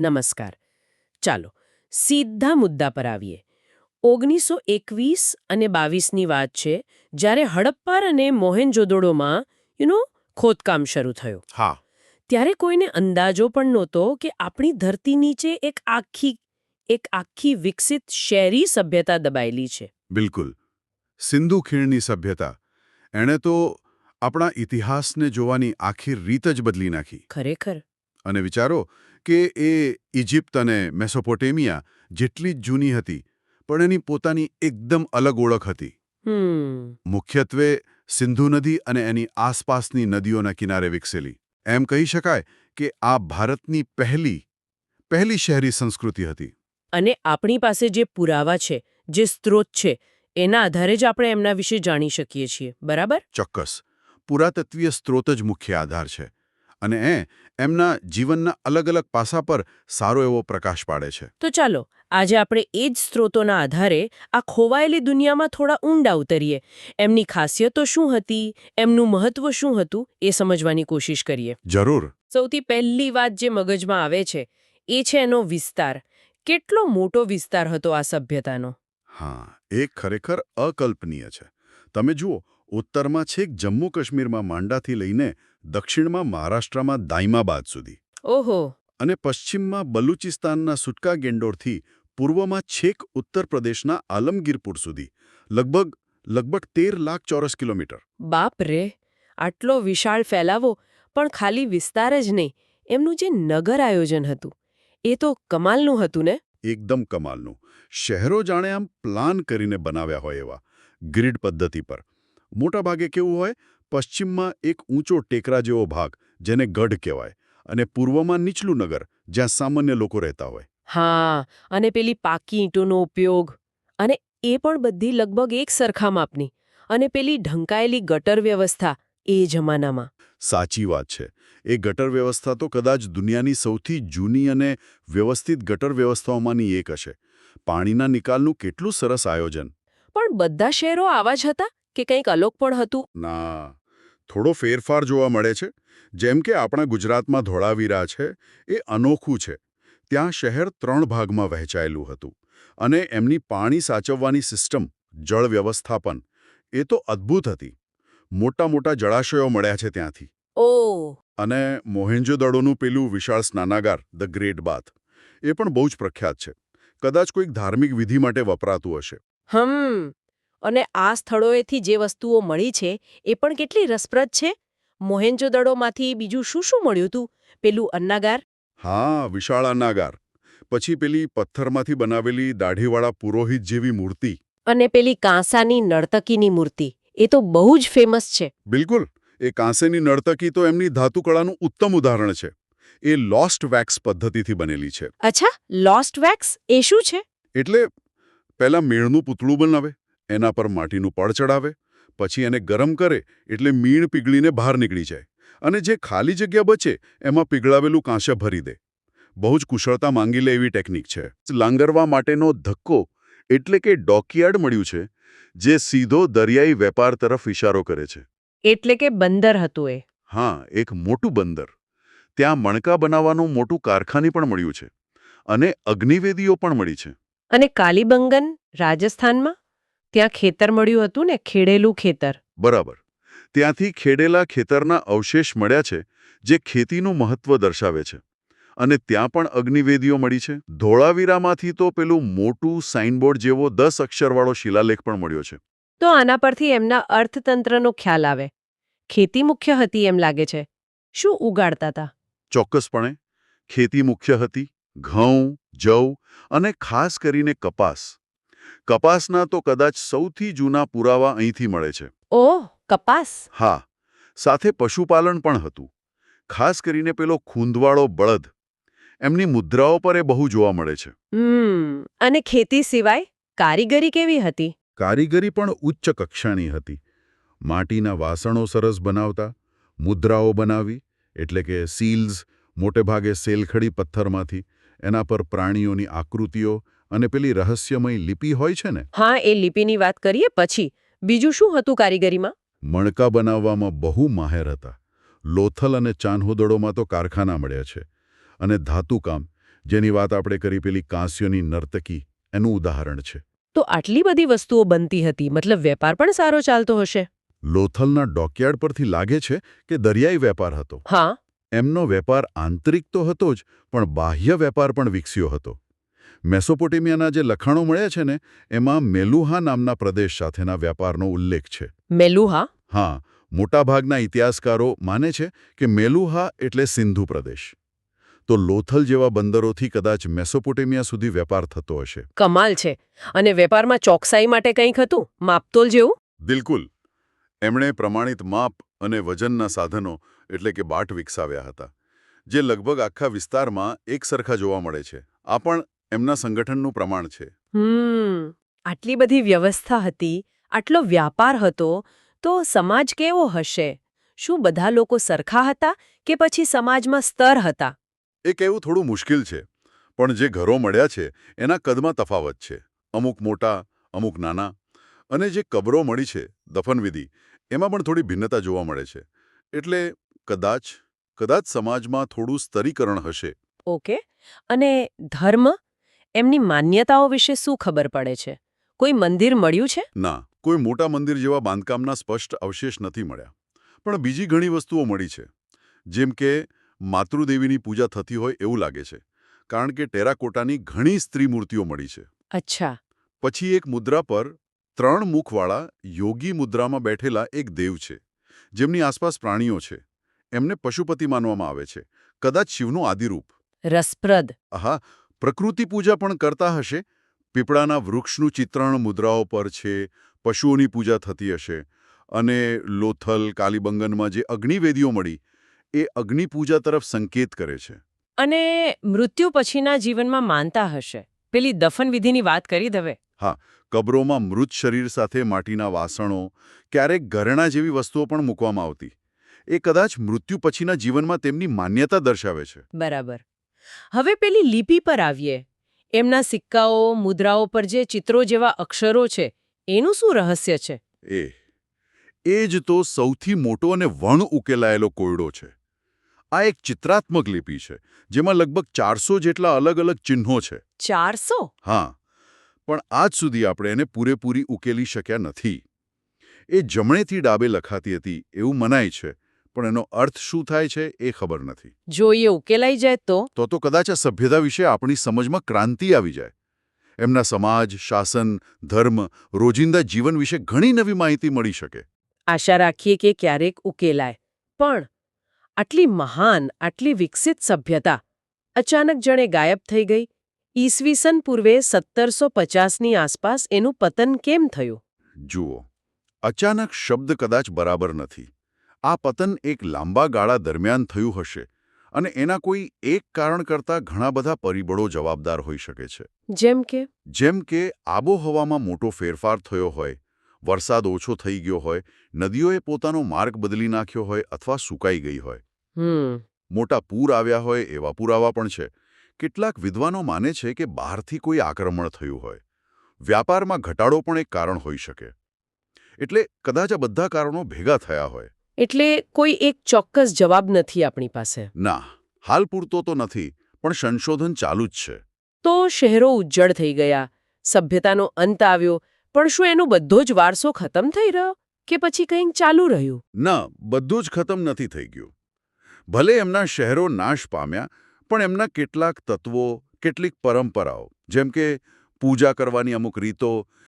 નમસ્કાર. ચાલો સીધા મુદ્દા પર આવીએ. ઓગણીસો એકવીસ અને બાવીસની વાત છે જ્યારે હડપ્પાર અને મોહેનજોદોડોમાં યુ નો ખોદકામ શરૂ થયું. હા. ત્યારે કોઈને અંદાજો પણ નહોતો કે આપણી ધરતી નીચે એક આખી એક આખી વિકસિત શહેરી સભ્યતા દબાયેલી છે. બિલકુલ. સિંધુ ખીણની સભ્યતા. એણે તો આપણા ઇતિહાસને જોવાની આખી રીત જ બદલી નાખી. ખરેખર. અને વિચારો કે એ ઇજિપ્ત અને મેસોપોટેમિયા જેટલી જ જૂની હતી પણ એની પોતાની એકદમ અલગ ઓળખ હતી. મુખ્યત્વે સિંધુ નદી અને એની આસપાસની નદીઓના કિનારે વિકસેલી. એમ કહી શકાય કે આ ભારતની પહેલી પહેલી શહેરી સંસ્કૃતિ હતી. અને આપણી પાસે જે પુરાવા છે જે સ્ત્રોત છે એના આધારે જ આપણે એમના વિશે જાણી શકીએ છીએ બરાબર? ચોક્કસ. પુરાતત્વીય સ્ત્રોત જ મુખ્ય આધાર છે. અને એ એમના જીવનના અલગ અલગ પાસા પર સારો એવો પ્રકાશ પાડે છે. તો ચાલો આજે આપણે એ જ સ્ત્રોતોના આધારે આ ખોવાયેલી દુનિયામાં થોડા ઊંડા ઉતરીએ. એમની ખાસિયતો શું હતી એમનું મહત્વ શું હતું એ સમજવાની કોશિશ કરીએ. જરૂર. સૌથી પહેલી વાત જે મગજમાં આવે છે એ છે એનો વિસ્તાર. કેટલો મોટો વિસ્તાર હતો આ સભ્યતાનો? હા એ ખરેખર અકલ્પનીય છે. તમે જુઓ ઉત્તરમાં છેક જમ્મુ કાશ્મીરમાં માંડાથી લઈને દક્ષિણમાં મહારાષ્ટ્રમાં દાઈમાબાદ સુધી. ઓહો. અને પશ્ચિમમાં બલુચિસ્તાનના સુટકા ગેંડોરથી પૂર્વમાં છેક ઉત્તર પ્રદેશના આલમગીરપુર સુધી. લગભગ લગભગ તેર લાખ ચોરસ કિલોમીટર. બાપ રે! આટલો વિશાળ ફેલાવો પણ ખાલી વિસ્તાર જ નહીં એમનું જે નગર આયોજન હતું એ તો કમાલનું હતું ને? એકદમ કમાલનું. શહેરો જાણે આમ પ્લાન કરીને બનાવ્યા હોય એવા ગ્રીડ પદ્ધતિ પર. મોટાભાગે કેવું હોય પશ્ચિમમાં એક ઊંચો ટેકરા જેવો ભાગ જેને ગઢ કહેવાય અને પૂર્વમાં નીચલું નગર જ્યાં સામાન્ય લોકો રહેતા હોય. હા અને પેલી પાકી ઈંટોનો ઉપયોગ અને એ પણ બધી લગભગ એક સરખા માપની અને પેલી ઢંકાયેલી ગટર વ્યવસ્થા એ જમાનામાં. સાચી વાત છે. એ ગટર વ્યવસ્થા તો કદાચ દુનિયાની સૌથી જૂની અને વ્યવસ્થિત ગટર વ્યવસ્થાઓમાંની એક હશે. પાણીના નિકાલનું કેટલું સરસ આયોજન. પણ બધા શહેરો આવા જ હતા? કે કંઈક અલોક પણ હતું? ના. થોડો ફેરફાર જોવા મળે છે. જેમ કે આપણા ગુજરાતમાં ધોળાવીરા છે એ અનોખું છે. ત્યાં શહેર ત્રણ ભાગમાં વહેંચાયેલું હતું અને એમની પાણી સાચવવાની સિસ્ટમ જળ વ્યવસ્થાપન એ તો અદ્ભુત હતી. મોટા મોટા જળાશયો મળ્યા છે ત્યાંથી. ઓ. અને મોહેન્જોદડોનું પેલું વિશાળ સ્નાનાગાર ધ ગ્રેટ બાથ એ પણ બહુ જ પ્રખ્યાત છે. કદાચ કોઈક ધાર્મિક વિધિ માટે વપરાતું હશે. હમ. અને આ સ્થળોએથી જે વસ્તુઓ મળી છે એ પણ કેટલી રસપ્રદ છે? મોહેન્જોદડોમાંથી બીજું શું શું મળ્યું હતું પેલું અન્નાગાર? હા વિશાળ અન્નાગાર. પછી પેલી પથ્થરમાંથી બનાવેલી દાઢીવાળા પુરોહિત જેવી મૂર્તિ. અને પેલી કાંસાની નર્તકીની મૂર્તિ. એ તો બહુ જ ફેમસ છે. બિલકુલ. એ કાંસેની નર્તકી તો એમની ધાતુકળાનું ઉત્તમ ઉદાહરણ છે. એ લોસ્ટ વેક્સ પદ્ધતિથી બનેલી છે. અચ્છા લોસ્ટ વેક્સ એ શું છે? એટલે પહેલા મેળનું પૂતળું બનાવે. એના પર માટીનું પડ ચડાવે પછી એને ગરમ કરે એટલે મીણ પીગળીને બહાર નીકળી જાય અને જે ખાલી જગ્યા બચે એમાં પીગળાવેલું કાંસા ભરી દે. બહુ જ કુશળતા માંગી લે એવી ટેકનિક છે. લાંગરવા માટેનો ધક્કો એટલે કે ડોકયાર્ડ મળ્યું છે જે સીધો દરિયાઈ વેપાર તરફ ઇશારો કરે છે. એટલે કે બંદર હતું એ. હા એક મોટું બંદર. ત્યાં મણકા બનાવવાનું મોટું કારખાની પણ મળ્યું છે અને અગ્નિવેદીઓ પણ મળી છે. અને કાલીબંગન રાજસ્થાનમાં? ત્યાં ખેતર મળ્યું હતું ને ખેડેલું ખેતર. બરાબર. ત્યાંથી ખેડેલા ખેતરના અવશેષ મળ્યા છે જે ખેતીનું મહત્વ દર્શાવે છે. અને ત્યાં પણ અગ્નિવેદીઓ મળી છે. ધોળાવીરામાંથી તો પેલું મોટું સાઇનબોર્ડ જેવો દસ અક્ષરવાળો શિલાલેખ પણ મળ્યો છે. તો આના પરથી એમના અર્થતંત્રનો ખ્યાલ આવે. ખેતી મુખ્ય હતી એમ લાગે છે. શું ઉગાડતા હતા ચોક્કસપણે. ખેતી મુખ્ય હતી ઘઉં જવ અને ખાસ કરીને કપાસ. કપાસના તો કદાચ સૌથી જૂના પુરાવા અહીંથી મળે છે. ઓહ કપાસ. હા સાથે પશુપાલન પણ હતું. ખાસ કરીને પેલો ખૂંદવાળો બળદ. એમની મુદ્રાઓ પર એ બહુ જોવા મળે છે. અને ખેતી સિવાય કારીગરી કેવી હતી? કારીગરી પણ ઉચ્ચ કક્ષાની હતી. માટીના વાસણો સરસ બનાવતા મુદ્રાઓ બનાવી એટલે કે સીલ્સ મોટેભાગે સેલખડી પથ્થરમાંથી એના પર પ્રાણીઓની આકૃતિઓ અને પેલી રહસ્યમય લિપિ હોય છે ને? હા એ લિપિની વાત કરીએ પછી. બીજું શું હતું કારીગરીમાં? મણકા બનાવવામાં બહુ માહેર હતા. લોથલ અને ચાન્હોદડોમાં તો કારખાના મળ્યા છે. અને ધાતુકામ જેની વાત આપણે કરી પેલી કાંસ્યોની નર્તકી એનું ઉદાહરણ છે. તો આટલી બધી વસ્તુઓ બનતી હતી મતલબ વેપાર પણ સારો ચાલતો હશે? લોથલના ડોકયાર્ડ પરથી લાગે છે કે દરિયાઈ વેપાર હતો. હા. એમનો વેપાર આંતરિક તો હતો જ પણ બાહ્ય વેપાર પણ વિકસ્યો હતો. મેસોપોટેમિયાના જે લખાણો મળ્યા છે ને એમાં મેલુહા નામના પ્રદેશ સાથેના વ્યાપારનો ઉલ્લેખ છે. મેલુહા? હા મોટાભાગના ઇતિહાસકારો માને છે કે મેલુહા એટલે સિંધુ પ્રદેશ. તો લોથલ જેવા બંદરોથી કદાચ મેસોપોટેમિયા સુધી વેપાર થતો હશે. કમાલ છે. અને વેપારમાં ચોકસાઈ માટે કંઈક હતું? માપતોલ જેવું? બિલકુલ. એમણે પ્રમાણિત માપ અને વજનના સાધનો એટલે કે બાટ વિકસાવ્યા હતા જે લગભગ આખા વિસ્તારમાં એકસરખા જોવા મળે છે. આ પણ એમના સંગઠનનું પ્રમાણ છે. હમ આટલી બધી વ્યવસ્થા હતી આટલો વ્યાપાર હતો તો સમાજ કેવો હશે? શું બધા લોકો સરખા હતા કે પછી સમાજમાં સ્તર હતા? એ કહેવું થોડું મુશ્કેલ છે પણ જે ઘરો મળ્યા છે એના કદમાં તફાવત છે. અમુક મોટા અમુક નાના અને જે કબરો મળી છે દફનવિધિ એમાં પણ થોડી ભિન્નતા જોવા મળે છે. એટલે કદાચ કદાચ સમાજમાં થોડું સ્તરીકરણ હશે. ઓકે અને ધર્મ? એમની માન્યતાઓ વિશે શું ખબર પડે છે? કોઈ મંદિર મળ્યું છે? ના કોઈ મોટા મંદિર જેવા બાંધકામના સ્પષ્ટ અવશેષ નથી મળ્યા. પણ બીજી ઘણી વસ્તુઓ મળી છે. જેમ કે માતૃદેવીની પૂજા થતી હોય એવું લાગે છે. કારણ કે ટેરાકોટાની ઘણી સ્ત્રી મૂર્તિઓ મળી છે. અચ્છા. પછી એક મુદ્રા પર ત્રણ મુખવાળા યોગી મુદ્રામાં બેઠેલા એક દેવ છે. જેમની આસપાસ પ્રાણીઓ છે. એમને પશુપતિ માનવામાં આવે છે. કદાચ શિવનું આદિરૂપ. રસપ્રદ. આહા પ્રકૃતિ પૂજા પણ કરતા હશે? પીપળાના વૃક્ષનું ચિત્રણ મુદ્રાઓ પર છે પશુઓની પૂજા થતી હશે અને લોથલ કાલીબંગનમાં જે અગ્નિવેદીઓ મળી એ અગ્નિપૂજા તરફ સંકેત કરે છે. અને મૃત્યુ પછીના જીવનમાં માનતા હશે? પેલી દફનવિધિની વાત કરી દવે. હા કબરોમાં મૃત શરીર સાથે માટીના વાસણો ક્યારેક ઘરેણા જેવી વસ્તુઓ પણ મૂકવામાં આવતી. એ કદાચ મૃત્યુ પછીના જીવનમાં તેમની માન્યતા દર્શાવે છે. બરાબર. હવે પેલી લિપિ પર આવીએ. એમના સિક્કાઓ મુદ્રાઓ પર જે ચિત્રો જેવા અક્ષરો છે એનું શું રહસ્ય છે? એ એ જ તો સૌથી મોટો અને વણ ઉકેલાયેલો કોયડો છે. આ એક ચિત્રાત્મક લિપિ છે જેમાં લગભગ ચારસો જેટલા અલગ અલગ ચિહ્નો છે. ચારસો? હા પણ આજ સુધી આપણે એને પૂરેપૂરી ઉકેલી શક્યા નથી. એ જમણેથી ડાબે લખાતી હતી એવું મનાય છે. પણ એનો અર્થ શું થાય છે એ ખબર નથી. જો એ ઉકેલાઈ જાય તો? તો તો કદાચ આ સભ્યતા વિશે આપણી સમજમાં ક્રાંતિ આવી જાય. એમના સમાજ શાસન ધર્મ રોજિંદા જીવન વિશે ઘણી નવી માહિતી મળી શકે. આશા રાખીએ કે ક્યારેક ઉકેલાય. પણ આટલી મહાન આટલી વિકસિત સભ્યતા અચાનક જણે ગાયબ થઈ ગઈ. ઈસવીસન પૂર્વે સત્તરસો પચાસની આસપાસ એનું પતન કેમ થયું? જુઓ અચાનક શબ્દ કદાચ બરાબર નથી. આ પતન એક લાંબા ગાળા દરમિયાન થયું હશે અને એના કોઈ એક કારણ કરતાં ઘણા બધા પરિબળો જવાબદાર હોઈ શકે છે. જેમ કે? જેમ કે આબોહવામાં મોટો ફેરફાર થયો હોય વરસાદ ઓછો થઈ ગયો હોય નદીઓએ પોતાનો માર્ગ બદલી નાખ્યો હોય અથવા સુકાઈ ગઈ હોય. મોટા પૂર આવ્યા હોય એવા પુરાવા પણ છે. કેટલાક વિદ્વાનો માને છે કે બહારથી કોઈ આક્રમણ થયું હોય. વ્યાપારમાં ઘટાડો પણ એક કારણ હોઈ શકે. એટલે કદાચ આ બધા કારણો ભેગા થયા હોય. એટલે કોઈ એક ચોક્કસ જવાબ નથી આપણી પાસે. ના હાલ પૂરતો તો નથી પણ સંશોધન ચાલુ જ છે. તો શહેરો ઉજ્જળ થઈ ગયા સભ્યતાનો અંત આવ્યો પણ શું એનો બધો જ વારસો ખતમ થઈ રહ્યો કે પછી કંઈક ચાલુ રહ્યું? ના બધું જ ખતમ નથી થઈ ગયું. ભલે એમના શહેરો નાશ પામ્યા પણ એમના કેટલાક તત્વો કેટલીક પરંપરાઓ જેમ કે પૂજા કરવાની અમુક રીતો